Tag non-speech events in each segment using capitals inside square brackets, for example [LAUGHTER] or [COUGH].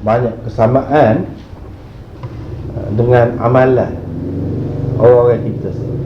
banyak kesamaan uh, dengan amalan orang-orang kita sendiri.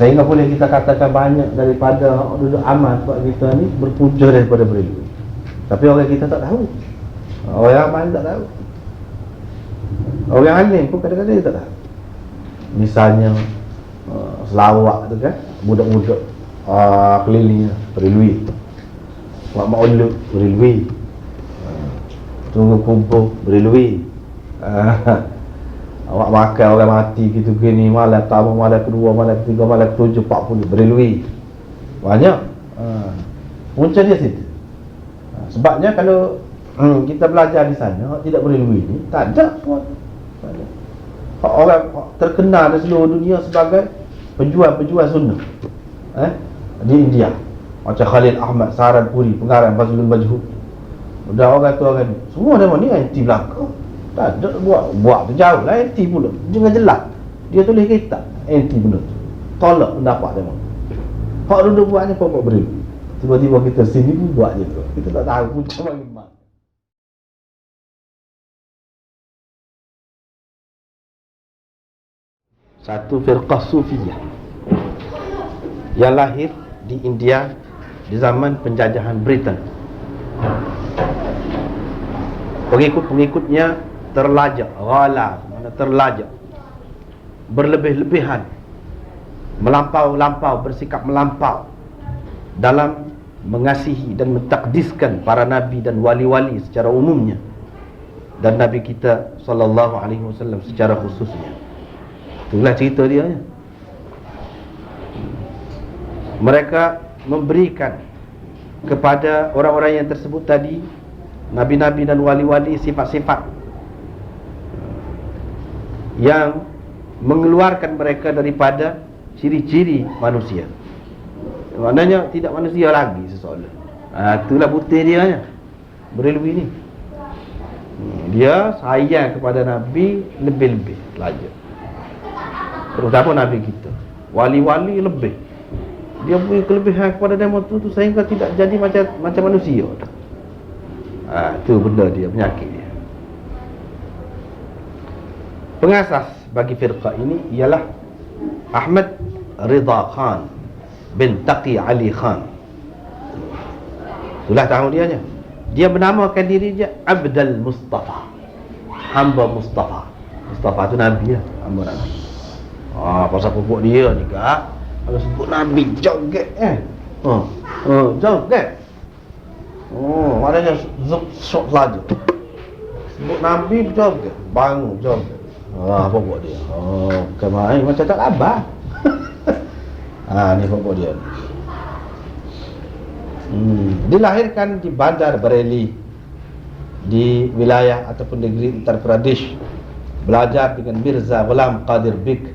Sehingga boleh kita katakan banyak daripada duduk amal sebab kita ni berpunca daripada berilmu. Tapi orang kita tak tahu. Orang amal tak tahu. Orang alim pun kadang-kadang dia tak tahu. Misalnya uh, selawak tu kan, budak-budak uh, keliling berilui. Mak mak uluk berilui. Tunggu kumpul berilui. Uh, [LAUGHS] Awak makan orang mati gitu gini malam pertama, malam kedua, malam ketiga, malam ketujuh, empat puluh berlui. Banyak. Ha. Punca dia situ. Ha. Sebabnya kalau hmm, kita belajar di sana tidak berlui ni tak ada pun. Orang terkenal di seluruh dunia sebagai penjual-penjual sunnah. Eh? Di India. Macam Khalil Ahmad Saran Puri, pengarang Fazlul Majhud. Udah orang tu orang ni. Semua nama ni anti belakang. Tak ada buat buat tu jauh lah anti pula. Jangan jelas. Dia tulis kitab anti pula tu. Tolak pendapat dia. Hak duduk buat ni pokok beri. Tiba-tiba kita sini pun buat je tu. Kita tak tahu pun macam mana. Satu firqah sufiyah yang lahir di India di zaman penjajahan Britain. Pengikut-pengikutnya terlajak ghala mana terlajak. Berlebih-lebihan. Melampau-lampau bersikap melampau. Dalam mengasihi dan mentakdiskan para nabi dan wali-wali secara umumnya. Dan nabi kita sallallahu alaihi wasallam secara khususnya. Itulah cerita dia. Mereka memberikan kepada orang-orang yang tersebut tadi nabi-nabi dan wali-wali sifat-sifat yang mengeluarkan mereka daripada ciri-ciri manusia. Maknanya tidak manusia lagi seseorang. Ha, itulah putih dia nya. Berilwi ni. Hmm, dia sayang kepada Nabi lebih-lebih lagi. Terutama Nabi kita. Wali-wali lebih. Dia punya kelebihan kepada demo tu, tu sehingga tidak jadi macam macam manusia. Ha, itu benda dia, penyakit dia. Pengasas bagi firqah ini ialah Ahmad Ridha Khan bin Taqi Ali Khan. Itulah tahu dia nya. Dia menamakan diri dia Abdul Mustafa. Hamba Mustafa. Mustafa tu Nabi ya, hamba Nabi. Ah, pasal pupuk dia ni kak. Kalau sebut Nabi joget eh. Oh, oh joget. Oh, maknanya zuk sok saja. Sebut Nabi joget, bangun joget. Ah, apa buat dia? Oh, bukan main macam tak abah. [LAUGHS] ah, ni apa dia? Hmm, dilahirkan di Bandar Bareilly di wilayah ataupun negeri Uttar Pradesh belajar dengan Mirza Ghulam Qadir Bik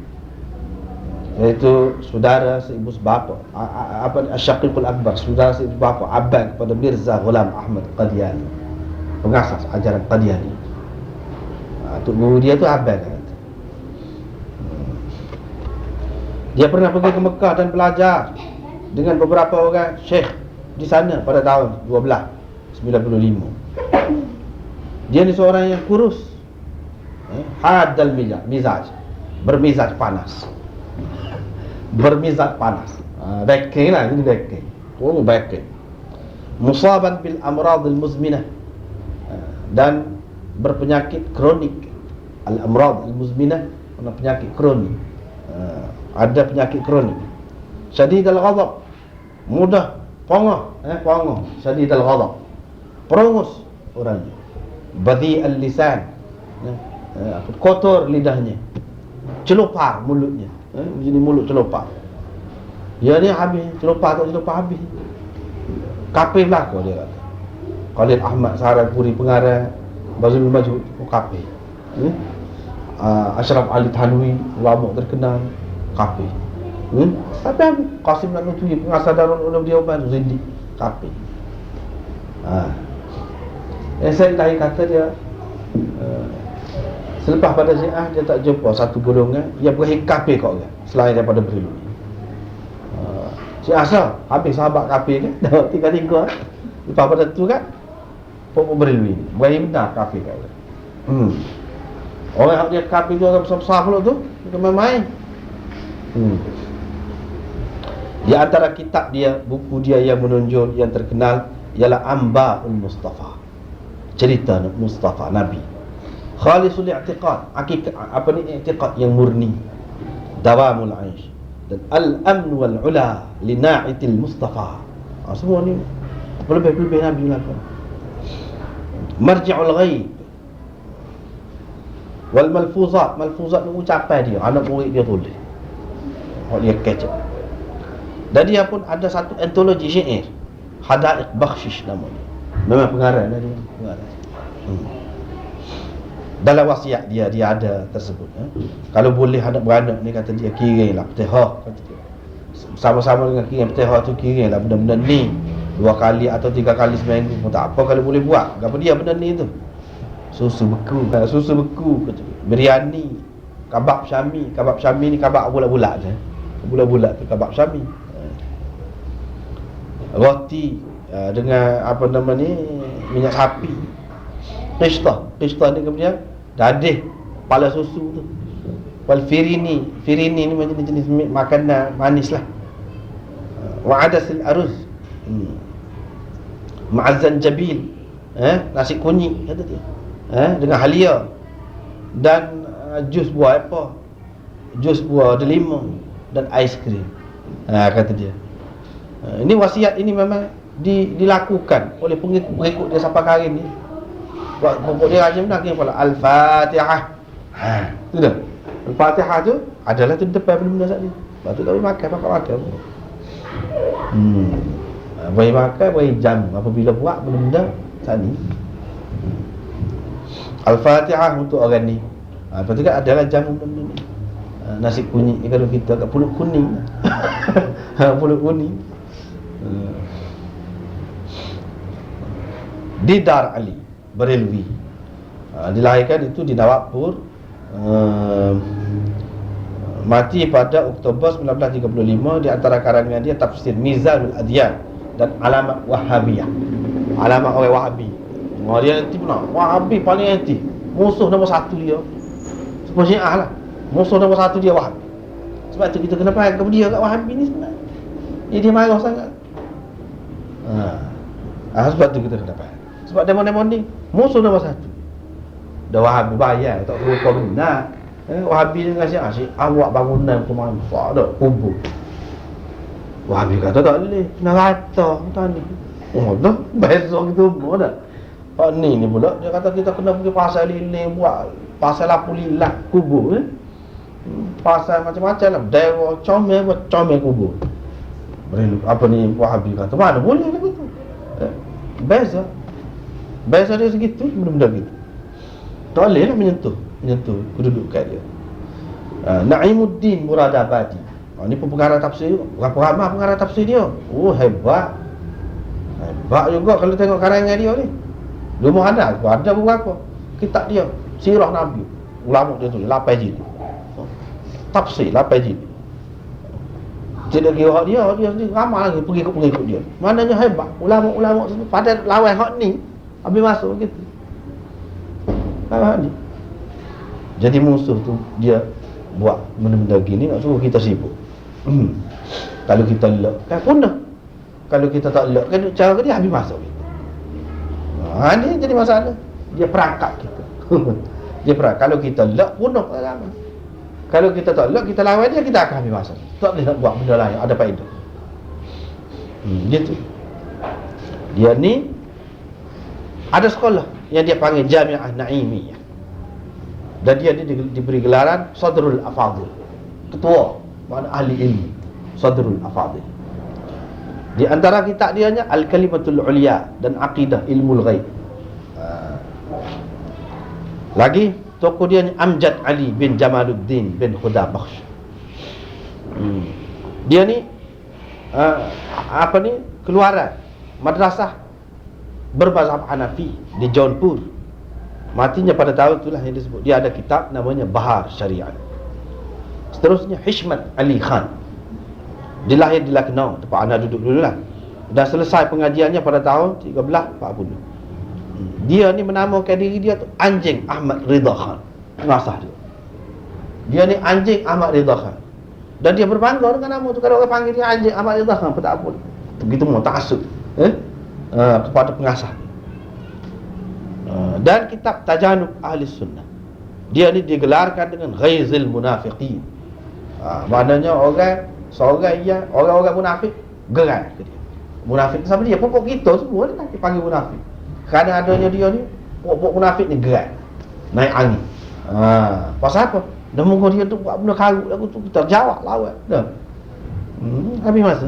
iaitu saudara seibu sebapa apa Asyaqiqul Akbar saudara seibu bapa abang kepada Mirza Ghulam Ahmad Qadiani pengasas ajaran Qadiani Tok guru dia tu abang kan? Dia pernah pergi ke Mekah dan belajar dengan beberapa orang syekh di sana pada tahun 1295. Dia ni seorang yang kurus. Eh, hadal mizaj. Bermizaj panas. Bermizaj panas. Uh, backing lah, ini backing. Oh, backing. Musaban bil amrad al muzminah. Uh, dan berpenyakit kronik. Al-amrad al-muzminah penyakit kronik. Uh, ada penyakit kronik. Syadid al-ghadab mudah pongah eh pongah. Syadid al-ghadab perongus orangnya. Badi al-lisan eh, eh, kotor lidahnya. Celupar mulutnya eh, jadi mulut celupar dia ni habis. Celupar tak celupar habis. Kapir kau dia kata. Khalid Ahmad Saharan Puri pengarah Bazul Majud Kapir hmm? uh, Ashraf Ali Tanwi ulama terkenal kafir hmm? tapi aku Qasim Nanutwi pengasas Darul Ulum Dioban Zindi kafir ha. yang saya tadi kata dia uh, selepas pada Syiah dia tak jumpa satu golongan yang berakhir kafir kau kan selain daripada berilu uh, Syiah sah habis sahabat kafir [LAUGHS] kan tiga-tiga lepas pada tu kan Pokok berilwi ni Ibrahim benar kafir kata hmm. Orang yang dia kafir tu orang besar-besar pula tu Dia main-main. Hmm. Di antara kitab dia Buku dia yang menonjol Yang terkenal Ialah Amba'ul Mustafa. Cerita Mustafa Nabi Khalisul i'tiqad Hakikat Apa ni i'tiqad yang murni Dawamul aish Dan al-amn wal-ula Lina'itil Mustafa ha, Semua ni Lebih-lebih Nabi melakukan Marji'ul ghaib Wal malfuzat Malfuzat ni ucapan dia Anak murid dia tulis Oh dia kecek Dan dia pun ada satu antologi syair Hada'iq Bakhshish namanya Memang pengarah dia pengarah. Hmm. Dalam wasiat dia dia ada tersebut eh? Kalau boleh anak beranak ni kata dia kirimlah petihah kata dia. Sama-sama dengan kirim petihah tu kirimlah benda-benda ni. Dua kali atau tiga kali seminggu pun tak apa kalau boleh buat. Apa dia benda ni tu? Susu beku. Susu beku kata Biryani Kabab syami. Kabab syami ni kabab bulat-bulat je. Bulat-bulat tu kabab syami. Roti uh, Dengan apa nama ni Minyak sapi Qishta Qishta ni kemudian Dadih Kepala susu tu. Wal firini. Firini ni macam jenis makanan manis lah. Wa'adasil aruz. Hmm. Ma'azan jabil. Eh? Nasi kunyit kata dia. Eh? Dengan halia. Dan uh, jus buah apa? Jus buah delima Dan aiskrim ha, Kata dia. Uh, Ini wasiat ini memang di, Dilakukan oleh pengikut-pengikut dia sampai hari ni Pokok dia rajin nak kira Al-Fatihah. Ha, Itu dah. Al-Fatihah tu adalah tu depan benda-benda saat ni. Lepas tu tak boleh makan, makan makan. Hmm. Ha, Boleh makan, boleh jam. Apabila buat benda-benda saat ni. Al-Fatihah untuk orang ni. Ha, Lepas tu kan adalah jamu benda-benda ni. Ha, Nasi kunyit ni kalau kita kat pulut kuning. [LAUGHS] Ha, Pulut kuning. Didar Ali Berilwi ha, Dilahirkan itu di Nawakpur uh, Mati pada Oktober 1935 Di antara karangan dia Tafsir Mizanul Adyan Dan Alamat Wahabiyah. Alamat orang Wahabi. Wah dia nanti pun Wahabi paling nanti Musuh nombor satu dia. Semua syiah lah. Musuh nombor satu dia Wahabi. Sebab tu kita kena faham kepada dia kat Wahabi ni sebenarnya. Dia, dia marah sangat. Ha. ha. Sebab tu kita kena faham Sebab demo-demo ni Musuh nombor satu. Dah Wahabi bayar Tak perlu kau benar eh, Wahabi ni kasi asyik Awak bangunan tu manfaat dah Kubur Wahabi kata tak boleh Nak rata Tak ni. Oh dah Besok kita umur dah. Pak ni ni pula Dia kata kita kena pergi pasal lilin Buat Pasal lapu lilat Kubur eh? Pasal macam-macam lah. Dewa comel buat comel kubur. Apa ni Wahabi kata Mana boleh lah begitu. Eh? Beza Beza dia segitu Benda-benda gitu. Tak boleh lah menyentuh Menyentuh kedudukan dia. Uh, Na'imuddin Muradabadi. Oh, ini pun pengarah tafsir Berapa ramah pengarah tafsir dia. Oh hebat. Hebat juga kalau tengok karangan dia ni. Rumah ada, ada beberapa Kitab dia, Sirah Nabi. Ulama dia tu, 8 jilid. Tafsir, 8 jilid. Tidak kira dia, dia sendiri ramai lagi pengikut-pengikut dia. Maknanya hebat, ulama-ulama Pada lawan hak ni Habis masuk gitu Lawan ni Jadi musuh tu dia Buat benda-benda gini Nak suruh kita sibuk hmm. Kalau kita lelak, kan punah Kalau kita tak lelak, kan cara dia habis masuk gitu. Ha ni jadi masalah. Dia perangkap kita. [LAUGHS] dia perangkap. Kalau kita bunuh agama. Kalau kita tak lek kita lawan dia kita akan ambil masalah. Tak boleh nak buat benda lain ada faedah. Hmm, gitu. Dia ni ada sekolah yang dia panggil Jami'ah Naimiyah. Dan dia ni diberi gelaran Sadrul Afadil. Ketua, mana ahli ilmu. Sadrul Afadil. Di antara kitab dia nya Al-Kalimatul Uliya dan Aqidah Ilmu Ghaib. Ha. Lagi tokoh dia Amjad Ali bin Jamaluddin bin Khuda Bakhsh. Hmm. Dia ni uh, apa ni keluaran madrasah berbazhab Hanafi di Jaunpur. Matinya pada tahun itulah yang disebut. Dia ada kitab namanya Bahar Syariat. Seterusnya Hishmat Ali Khan. Dia lahir di Lucknow Tempat anda duduk dulu lah. Dah selesai pengajiannya pada tahun 1340 Dia ni menamakan diri dia tu Anjing Ahmad Ridha Khan. Pengasah dia. Dia ni Anjing Ahmad Ridha Khan. Dan dia berbangga dengan nama tu. Kalau orang panggil dia Anjing Ahmad Ridha Khan Apa tak apa. Begitu mau ta'asub eh? Uh, Kepada pengasah. Uh, Dan kitab Tajanub Ahli Sunnah. Dia ni digelarkan dengan Ghaizil Munafiqin. Uh, Maknanya orang Seorang yang Orang-orang munafik Gerai ke dia. Munafik sama dia. Pokok kita semua ni Dipanggil munafik. Kerana adanya dia ni Pok-pok munafik ni gerak Naik angin. Ha. Pasal apa? Dah muka dia tu buat benda karut Aku tu kita jawab lawat Dah. Hmm, Habis masa.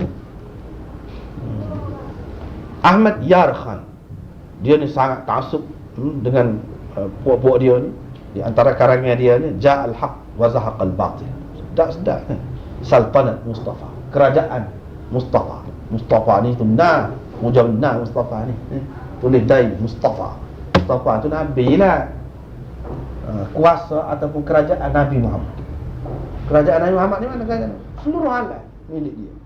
Ahmad Yar Khan Dia ni sangat taksub hmm, Dengan uh, puak-puak dia ni. Di antara karangan dia ni Ja'al haq wa zahaqal batil Sedap-sedap kan? Saltanat Mustafa. Kerajaan Mustafa. Mustafa ni tu Nah Mujab nah Mustafa ni eh? tulis dai Mustafa. Mustafa tu Nabi lah. Uh, kuasa ataupun kerajaan Nabi Muhammad. Kerajaan Nabi Muhammad ni mana kerajaan? Seluruh alam milik dia